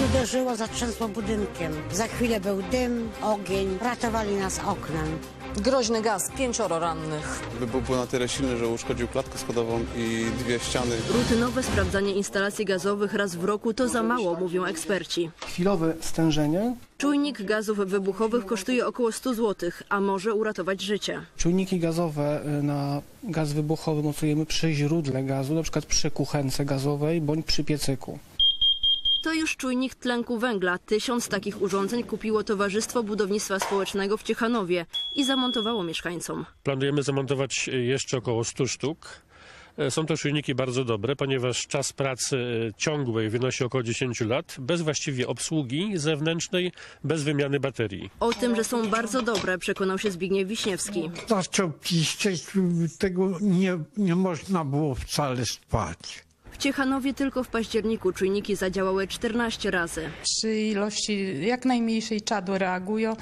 Uderzyło, zatrzęsło budynkiem. Za chwilę był dym, ogień. Ratowali nas oknem. Groźny gaz, pięcioro rannych. Wybuch był na tyle silny, że uszkodził klatkę schodową i dwie ściany. Rutynowe sprawdzanie instalacji gazowych raz w roku to za mało, mówią eksperci. Chwilowe stężenie. Czujnik gazów wybuchowych kosztuje około 100 zł, a może uratować życie. Czujniki gazowe y, na gaz wybuchowy mocujemy przy źródle gazu, na przykład przy kuchence gazowej bądź przy piecyku. To już czujnik tlenku węgla. Tysiąc takich urządzeń kupiło Towarzystwo Budownictwa Społecznego w Ciechanowie i zamontowało mieszkańcom. Planujemy zamontować jeszcze około 100 sztuk. E, Są to czujniki bardzo dobre, ponieważ czas pracy e, ciągłej wynosi około 10 lat, bez właściwie obsługi zewnętrznej, bez wymiany baterii. O tym, że są bardzo dobre, przekonał się Zbigniew Wiśniewski. zaczął piszczeć, tego nie, nie można było wcale spać. W Ciechanowie tylko w październiku czujniki zadziałały 14 razy. przy ilości jak najmniejszej czadu reagują.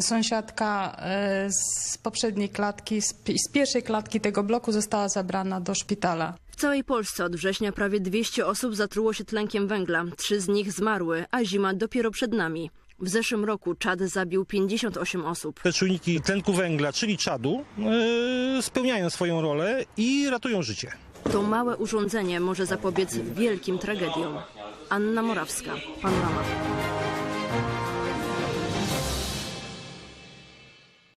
Sąsiadka e, z poprzedniej klatki, z pi- z pierwszej klatki tego bloku została zabrana do szpitala. W całej Polsce od września prawie 200 osób zatruło się tlenkiem węgla. Trzy z nich zmarły, a zima dopiero przed nami. W zeszłym roku czad zabił 58 osób. Te czujniki tlenku węgla, czyli czadu, yy, spełniają swoją rolę i ratują życie. To małe urządzenie może zapobiec wielkim tragediom. Anna Morawska, Panorama.